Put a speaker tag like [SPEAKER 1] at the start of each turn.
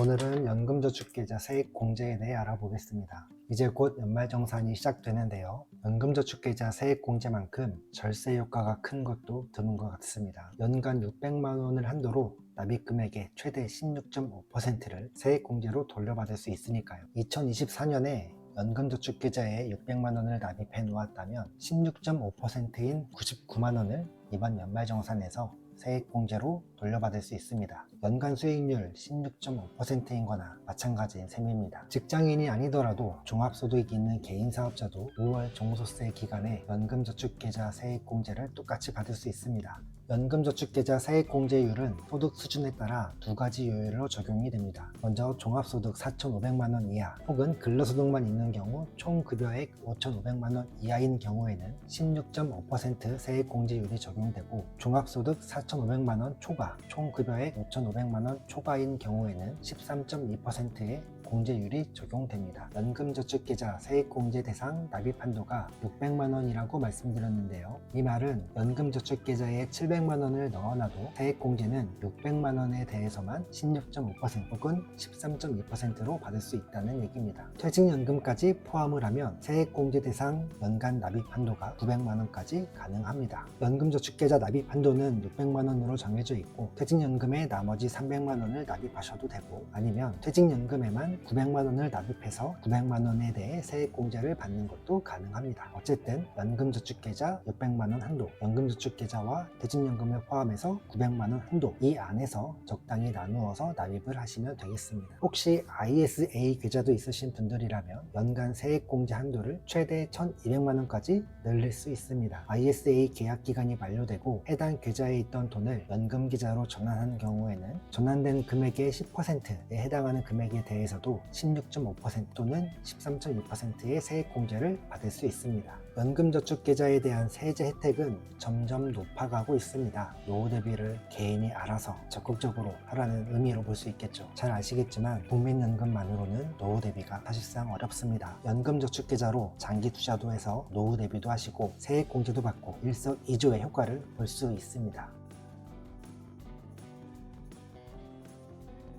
[SPEAKER 1] 오늘은 연금저축계좌 세액 공제에 대해 알아보겠습니다. 이제 곧 연말정산이 시작되는데요. 연금저축계좌 세액 공제만큼 절세 효과가 큰 것도 드문 것 같습니다. 연간 600만 원을 한도로 납입금액의 최대 16.5%를 세액 공제로 돌려받을 수 있으니까요. 2024년에 연금저축계좌에 600만 원을 납입해 놓았다면 16.5%인 99만 원을 이번 연말정산에서 세액공제로 돌려받을 수 있습니다. 연간 수익률 16.5%인 거나 마찬가지인 셈입니다. 직장인이 아니더라도 종합소득이 있는 개인사업자도 5월 종소세 기간에 연금저축계좌 세액공제를 똑같이 받을 수 있습니다. 연금저축계좌 세액공제율은 소득 수준에 따라 두 가지 요율로 적용이 됩니다. 먼저 종합소득 4,500만 원 이하 혹은 근로소득만 있는 경우 총 급여액 5,500만 원 이하인 경우에는 16.5% 세액공제율이 적용되고 종합소득 4,500만 원 초과 총 급여액 5,500만 원 초과인 경우에는 13.2%의 공제율이 적용됩니다. 연금저축계좌 세액공제 대상 납입 한도가 600만 원이라고 말씀드렸는데요. 이 말은 연금저축계좌에 700만 원을 넣어놔도 세액공제는 600만 원에 대해서만 16.5% 혹은 13.2%로 받을 수 있다는 얘기입니다. 퇴직연금까지 포함을 하면 세액공제 대상 연간 납입 한도가 900만 원까지 가능합니다. 연금저축계좌 납입 한도는 600만 원으로 정해져 있고 퇴직연금에 나머지 300만 원을 납입하셔도 되고 아니면 퇴직연금에만 900만 원을 납입해서 900만 원에 대해 세액공제를 받는 것도 가능합니다. 어쨌든 연금저축계좌 600만 원 한도, 연금저축계좌와 퇴직연금을 포함해서 900만 원 한도 이 안에서 적당히 나누어서 납입을 하시면 되겠습니다. 혹시 ISA 계좌도 있으신 분들이라면 연간 세액공제 한도를 최대 1,200만 원까지 늘릴 수 있습니다. ISA 계약 기간이 만료되고 해당 계좌에 있던 돈을 연금 계좌로 전환한 경우에는 전환된 금액의 10%에 해당하는 금액에 대해서도 16.5% 또는 13.2%의 세액 공제를 받을 수 있습니다. 연금저축계좌에 대한 세제 혜택은 점점 높아가고 있습니다. 노후 대비를 개인이 알아서 적극적으로 하라는 의미로 볼 수 있겠죠. 잘 아시겠지만 국민연금만으로는 노후 대비가 사실상 어렵습니다. 연금저축계좌로 장기 투자도 해서 노후 대비도 하시고 세액 공제도 받고 일석이조의 효과를 볼 수 있습니다.